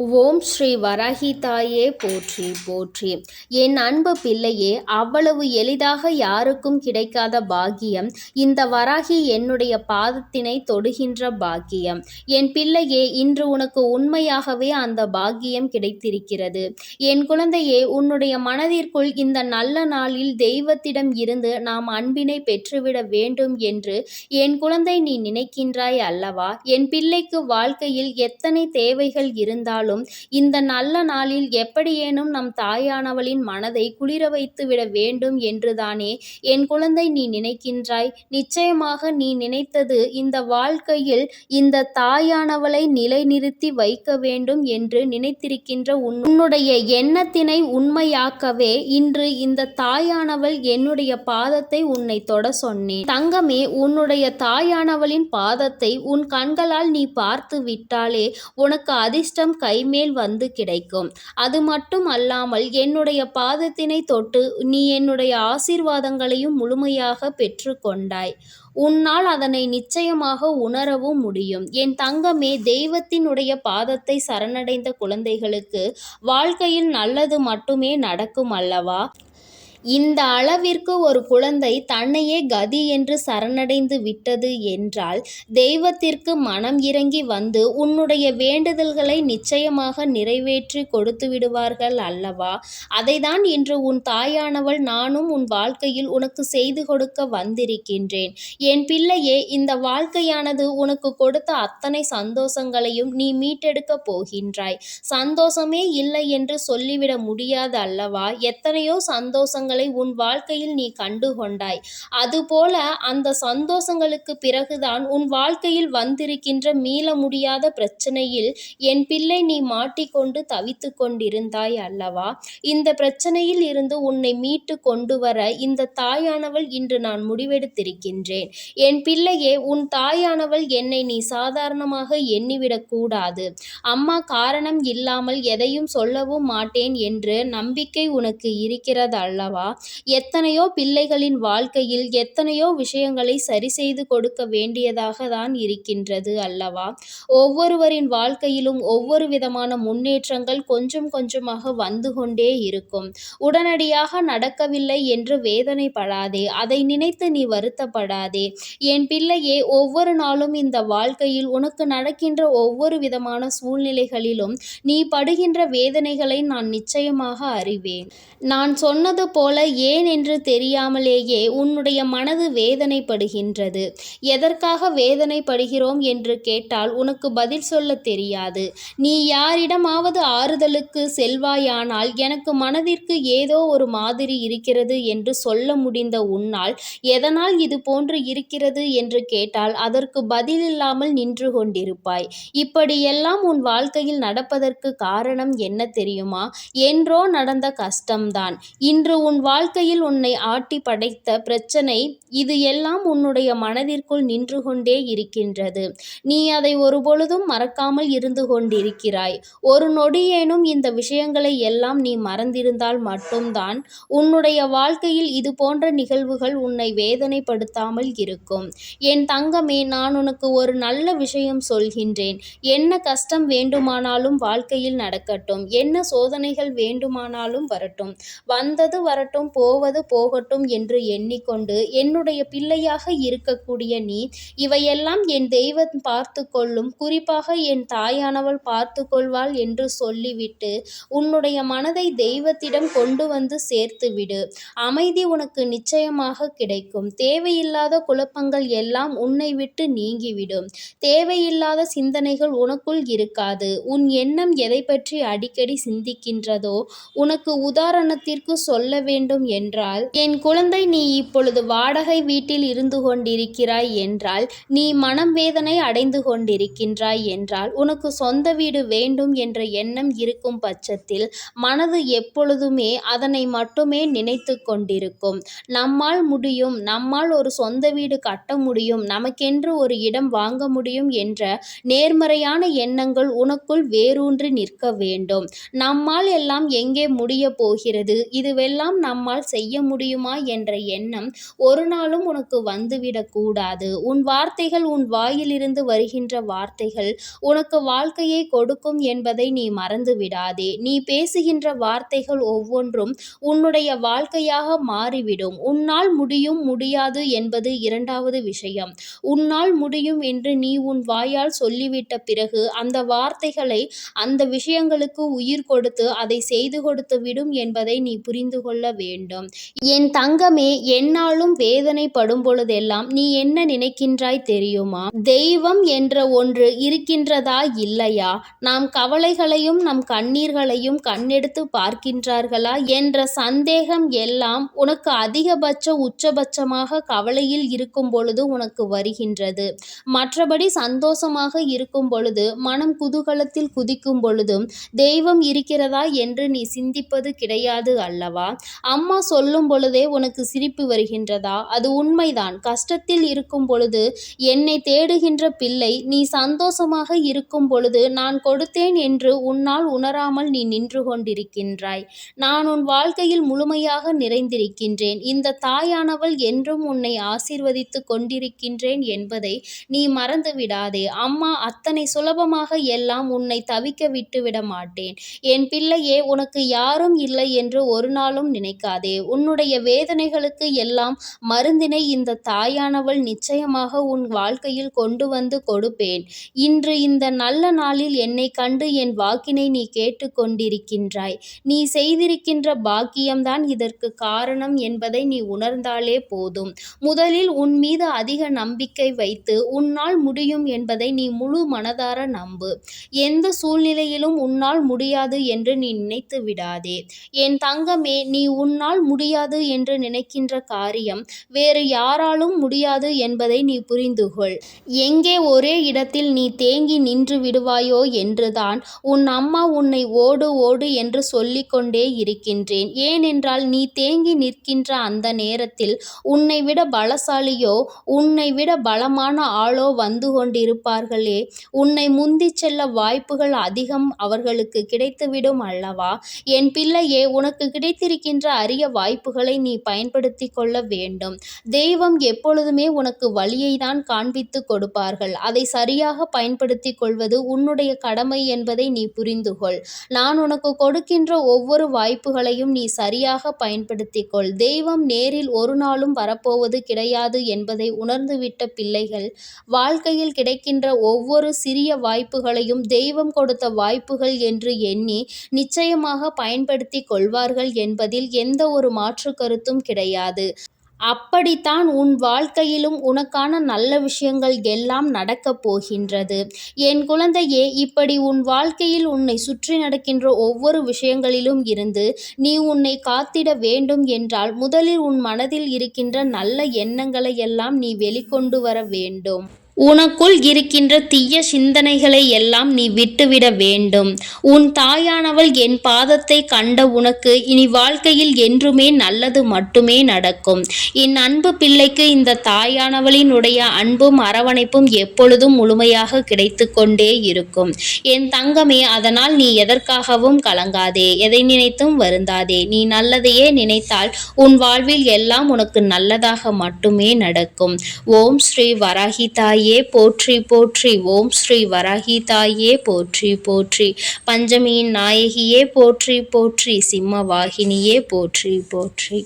ஓம் ஸ்ரீ வராகி தாயே போற்றி போற்றி. என் அன்பு பிள்ளையே அவ்வளவு எளிதாக யாருக்கும் கிடைக்காத பாக்கியம் இந்த வராகி என்னுடைய பாதத்தினை தொடுகின்ற பாக்கியம். என் பிள்ளையே இன்று உனக்கு உண்மையாகவே அந்த பாக்கியம் கிடைத்திருக்கிறது. என் குழந்தையே உன்னுடைய மனதிற்குள் இந்த நல்ல நாளில் தெய்வத்திடம் இருந்து நாம் அன்பினை பெற்றுவிட வேண்டும் என்று என் குழந்தை நீ நினைக்கின்றாய் அல்லவா? என் பிள்ளைக்கு வாழ்க்கையில் எத்தனை தேவைகள் இருந்தாலும் இருந்தாலும் இந்த நல்ல நாளில் எப்படியேனும் நம் தாயானவளின் மனதை குளிர வைத்து விட வேண்டும் என்றுதானே? என் குழந்தை நீ நினைக்கின்றாய். நிச்சயமாக நீ நினைத்தது இந்த வாழ்க்கையில் இந்த தாயானவளை நிலைநிறுத்தி வைக்க வேண்டும் என்று நினைத்திருக்கின்ற உன்னுடைய எண்ணத்தினை உண்மையாக்கவே இன்று இந்த தாயானவள் என்னுடைய பாதத்தை உன்னை தொட சொன்னேன். தங்கமே உன்னுடைய தாயானவளின் பாதத்தை உன் கண்களால் நீ பார்த்து விட்டாலே உனக்கு அதிர்ஷ்டம் கை கைமேல் வந்து கிடைக்கும். அது மட்டும் அல்லாமல் என்னுடைய பாதத்தினை தொட்டு நீ என்னுடைய ஆசீர்வாதங்களையும் முழுமையாக பெற்று கொண்டாய். உன்னால் அதனை நிச்சயமாக உணரவும் முடியும். என் தங்கமே தெய்வத்தினுடைய பாதத்தை சரணடைந்த குழந்தைகளுக்கு வாழ்க்கையில் நல்லது மட்டுமே நடக்கும் அல்லவா? இந்த அளவிற்கு ஒரு குழந்தை தன்னையே கதி என்று சரணடைந்து விட்டது என்றால் தெய்வத்திற்கு மனம் இறங்கி வந்து உன்னுடைய வேண்டுதல்களை நிச்சயமாக நிறைவேற்றி கொடுத்து விடுவார்கள் அல்லவா? அதைதான் இன்று உன் தாயானவள் நானும் உன் வாழ்க்கையில் உனக்கு செய்து கொடுக்க வந்திருக்கின்றேன். என் பிள்ளையே இந்த வாழ்க்கையானது உனக்கு கொடுத்த அத்தனை சந்தோஷங்களையும் நீ மீட்டெடுக்க போகின்றாய். சந்தோஷமே இல்லை என்று சொல்லிவிட முடியாது அல்லவா? எத்தனையோ சந்தோஷங்கள் சந்தோஷங்களை உன் வாழ்க்கையில் நீ கண்டு கொண்டாய் அதுபோல அந்த சந்தோஷங்களுக்கு பிறகுதான் உன் வாழ்க்கையில் வந்திருக்கின்ற மீள முடியாத பிரச்சனையில் என் பிள்ளை நீ மாட்டிக்கொண்டு தவித்து கொண்டிருந்தாய் அல்லவா? இந்த பிரச்சனையில் இருந்து உன்னை மீட்டு கொண்டு வர இந்த தாயானவள் இன்று நான் முடிவெடுத்திருக்கின்றேன். என் பிள்ளையே உன் தாயானவள் என்னை நீ சாதாரணமாக எண்ணிவிடக்கூடாது அம்மா காரணம் இல்லாமல் எதையும் சொல்லவும் மாட்டேன் என்று நம்பிக்கை உனக்கு இருக்கிறது அல்லவா அல்லவா? எத்தனையோ பிள்ளைகளின் வாழ்க்கையில் எத்தனையோ விஷயங்களை சரி செய்து கொடுக்க வேண்டியதாக தான் இருக்கின்றது அல்லவா? ஒவ்வொருவரின் வாழ்க்கையிலும் ஒவ்வொரு விதமான முன்னேற்றங்கள் கொஞ்சம் கொஞ்சமாக வந்து கொண்டே இருக்கும். உடனடியாக நடக்கவில்லை என்று வேதனைப்படாதே அதை நினைத்து நீ வருத்தப்படாதே. என் பிள்ளையே ஒவ்வொரு நாளும் இந்த வாழ்க்கையில் உனக்கு நடக்கின்ற ஒவ்வொரு விதமான சூழ்நிலைகளிலும் நீ படுகின்ற வேதனைகளை நான் நிச்சயமாக அறிவேன். நான் சொன்னது போல் போல ஏன் என்று தெரியாமலேயே உன்னுடைய மனது வேதனைப்படுகின்றது. எதற்காக வேதனைப்படுகிறோம் என்று கேட்டால் உனக்கு பதில் சொல்ல தெரியாது. நீ யாரிடமாவது ஆறுதலுக்கு செல்வாயானால் எனக்கு மனதிற்கு ஏதோ ஒரு மாதிரி இருக்கிறது என்று சொல்ல முடிந்த உன்னால் எதனால் இது போன்று இருக்கிறது என்று கேட்டால் அதற்கு பதில் இல்லாமல் நின்று கொண்டிருப்பாய். இப்படியெல்லாம் உன் வாழ்க்கையில் நடப்பதற்கு காரணம் என்ன தெரியுமா? என்றோ நடந்த கஷ்டம்தான். இன்று உன் வாழ்க்கையில் உன்னை ஆட்டி படைத்த பிரச்சனை இது எல்லாம் உன்னுடைய மனதிற்குள் நின்று கொண்டே இருக்கின்றது. நீ அதை ஒருபொழுதும் மறக்காமல் இருந்து கொண்டிருக்கிறாய். ஒரு நொடியேனும் இந்த விஷயங்களை எல்லாம் நீ மறந்திருந்தால் மட்டும்தான் உன்னுடைய வாழ்க்கையில் இது போன்ற நிகழ்வுகள் உன்னை வேதனைப்படுத்தாமல் இருக்கும். என் தங்கமே நான் உனக்கு ஒரு நல்ல விஷயம் சொல்கின்றேன். என்ன கஷ்டம் வேண்டுமானாலும் வாழ்க்கையில் நடக்கட்டும். என்ன சோதனைகள் வேண்டுமானாலும் வரட்டும். வந்தது வரட்டும். வரட்டும் போவது போகட்டும் என்று எண்ணிக்கொண்டு என்னுடைய பிள்ளையாக இருக்கக்கூடிய நீ இவையெல்லாம் என் தெய்வம் பார்த்து கொள்ளும் குறிப்பாக என் தாயானவள் பார்த்து கொள்வாள் என்று சொல்லிவிட்டு உன்னுடைய மனதை தெய்வத்திடம் கொண்டு வந்து சேர்த்து விடு அமைதி உனக்கு நிச்சயமாக கிடைக்கும். தேவையில்லாத குழப்பங்கள் எல்லாம் உன்னை விட்டு நீங்கிவிடும். தேவையில்லாத சிந்தனைகள் உனக்குள் இருக்காது. உன் எண்ணம் எதை பற்றி அடிக்கடி சிந்திக்கின்றதோ உனக்கு உதாரணத்திற்கு சொல்ல வேண்டும் வேண்டும் என்றால் என் குழந்தை நீ இப்பொழுது வாடகை வீட்டில் இருந்து கொண்டிருக்கிறாய் என்றால் நீ மனம் வேதனை அடைந்து கொண்டிருக்கின்றாய் என்றால் உனக்கு சொந்த வீடு வேண்டும் என்ற எண்ணம் இருக்கும் பட்சத்தில் மனது எப்பொழுதுமே அதனை மட்டுமே நினைத்து கொண்டிருக்கும். நம்மால் முடியும் நம்மால் ஒரு சொந்த வீடு கட்ட முடியும் நமக்கென்று ஒரு இடம் வாங்க முடியும் என்ற நேர்மறையான எண்ணங்கள் உனக்குள் வேரூன்றி நிற்க வேண்டும். நம்மால் எல்லாம் எங்கே முடிய போகிறது? இதுவெல்லாம் நம்மால் செய்ய முடியுமா என்ற எண்ணம் ஒரு நாளும் உனக்கு வந்துவிடக்கூடாது உன் வார்த்தைகள் உன் வாயிலிருந்து வருகின்ற வார்த்தைகள் உனக்கு வாழ்க்கையை கொடுக்கும் என்பதை நீ மறந்து விடாதே நீ பேசுகின்ற வார்த்தைகள் ஒவ்வொன்றும் உன்னுடைய வாழ்க்கையாக மாறிவிடும். உன்னால் முடியும் முடியாது என்பது இரண்டாவது விஷயம். உன்னால் முடியும் என்று நீ உன் வாயால் சொல்லிவிட்ட பிறகு அந்த வார்த்தைகளை அந்த விஷயங்களுக்கு உயிர் கொடுத்து அதை செய்து கொடுத்து விடும் என்பதை நீ புரிந்து கொள்ள வேண்டும். என் தங்கமே என்னாலும் வேதனைப்படும் பொழுதெல்லாம் நீ என்ன நினைக்கின்றாய் தெரியுமா? தெய்வம் என்ற ஒன்று இருக்கின்றதா இல்லையா? நாம் கவலைகளையும் நம் கண்ணீர்களையும் கண்ணெடுத்து பார்க்கின்றார்களா என்ற சந்தேகம் எல்லாம் உனக்கு அதிகபட்ச உச்சபட்சமாக கவலையில் இருக்கும் பொழுது உனக்கு வருகின்றது. மற்றபடி சந்தோஷமாக இருக்கும் பொழுது மனம் குதூகலத்தில் குதிக்கும் பொழுதும் தெய்வம் இருக்கிறதா என்று நீ சிந்திப்பது கிடையாது அல்லவா? அம்மா சொல்லும் பொழுதே உனக்கு சிரிப்பு வருகின்றதா? அது உண்மைதான். கஷ்டத்தில் இருக்கும் பொழுது என்னை தேடுகின்ற பிள்ளை நீ சந்தோஷமாக இருக்கும் பொழுது நான் கொடுத்தேன் என்று உன்னால் உணராமல் நீ நின்று கொண்டிருக்கின்றாய். நான் உன் வாழ்க்கையில் முழுமையாக நிறைந்திருக்கின்றேன். இந்த தாயானவள் என்றும் உன்னை ஆசீர்வதித்து கொண்டிருக்கின்றேன் என்பதை நீ மறந்து விடாதே. அம்மா அத்தனை சுலபமாக எல்லாம் உன்னை தவிக்க விட்டுவிட மாட்டேன். என் பிள்ளையே உனக்கு யாரும் இல்லை என்று ஒரு நாளும் நினை நினைக்காதே. உன்னுடைய வேதனைகளுக்கு எல்லாம் மருந்தினை இந்த தாயானவள் நிச்சயமாக உன் வாழ்க்கையில் கொண்டு வந்து கொடுப்பேன். இன்று இந்த நல்ல நாளில் என்னை கண்டு என் வாக்கினை நீ கேட்டுக்கொண்டிருக்கின்றாய் நீ செய்திருக்கின்ற பாக்கியம்தான் இதற்கு காரணம் என்பதை நீ உணர்ந்தாலே போதும். முதலில் உன் மீது அதிக நம்பிக்கை வைத்து உன்னால் முடியும் என்பதை நீ முழு மனதார நம்பு. எந்த சூழ்நிலையிலும் உன்னால் முடியாது என்று நீ நினைத்து விடாதே. என் தங்கமே நீ உன்னால் முடியாது என்று நினைக்கின்ற காரியம் வேறு யாராலும் முடியாது என்பதை நீ புரிந்துகொள். எங்கே ஒரே இடத்தில் நீ தேங்கி நின்று விடுவாயோ என்றுதான் உன் அம்மா உன்னை ஓடு ஓடு என்று சொல்லிக்கொண்டே இருக்கின்றேன். ஏனென்றால் நீ தேங்கி நிற்கின்ற அந்த நேரத்தில் உன்னை விட பலசாலியோ உன்னை விட பலமான ஆளோ வந்து கொண்டிருப்பார்களே. உன்னை முந்திச் செல்ல வாய்ப்புகள் அதிகம் அவர்களுக்கு கிடைத்துவிடும் அல்லவா? என் பிள்ளையே உனக்கு கிடைத்திருக்கின்ற அரிய வாய்ப்புகளை நீ பயன்படுத்தி கொள்ள வேண்டும். தெய்வம் எப்பொழுதுமே உனக்கு வழியை தான் காண்பித்து கொடுப்பார்கள். அதை சரியாக பயன்படுத்தி கொள்வது உன்னுடைய கடமை என்பதை நீ புரிந்து கொள் நான் உனக்கு கொடுக்கின்ற ஒவ்வொரு வாய்ப்புகளையும் நீ சரியாக பயன்படுத்தி கொள். தெய்வம் நேரில் ஒரு நாளும் வரப்போவது கிடையாது என்பதை உணர்ந்துவிட்ட பிள்ளைகள் வாழ்க்கையில் கிடைக்கின்ற ஒவ்வொரு சிறிய வாய்ப்புகளையும் தெய்வம் கொடுத்த வாய்ப்புகள் என்று எண்ணி நிச்சயமாக பயன்படுத்தி கொள்வார்கள் என்பதில் எந்த ஒரு மாற்று கருத்தும் கிடையாது. அப்படித்தான் உன் வாழ்க்கையிலும் உனக்கான நல்ல விஷயங்கள் எல்லாம் நடக்கப் போகின்றது. என் குழந்தையே இப்படி உன் வாழ்க்கையில் உன்னை சுற்றி நடக்கின்ற ஒவ்வொரு விஷயங்களிலும் இருந்து நீ உன்னை காத்திட வேண்டும் என்றால் முதலில் உன் மனதில் இருக்கின்ற நல்ல எண்ணங்களை எல்லாம் நீ வெளிக்கொண்டு வர வேண்டும். உனக்குள் இருக்கின்ற தீய சிந்தனைகளை எல்லாம் நீ விட்டுவிட வேண்டும். உன் தாயானவள் என் பாதத்தை கண்ட உனக்கு இனி வாழ்க்கையில் என்றுமே நல்லது மட்டுமே நடக்கும். என் அன்பு பிள்ளைக்கு இந்த தாயானவளினுடைய அன்பும் அரவணைப்பும் எப்பொழுதும் முழுமையாக கிடைத்து கொண்டே இருக்கும். என் தங்கமே அதனால் நீ எதற்காகவும் கலங்காதே. எதை நினைத்தும் வருந்தாதே. நீ நல்லதையே நினைத்தால் உன் வாழ்வில் எல்லாம் உனக்கு நல்லதாக மட்டுமே நடக்கும். ஓம் ஸ்ரீ வராகி தாயே. தாயே போற்றி போற்றி. ஓம் ஸ்ரீ வராகி தாயே போற்றி போற்றி. பஞ்சமியின் நாயகியே போற்றி போற்றி. சிம்ம வாகினியே போற்றி போற்றி.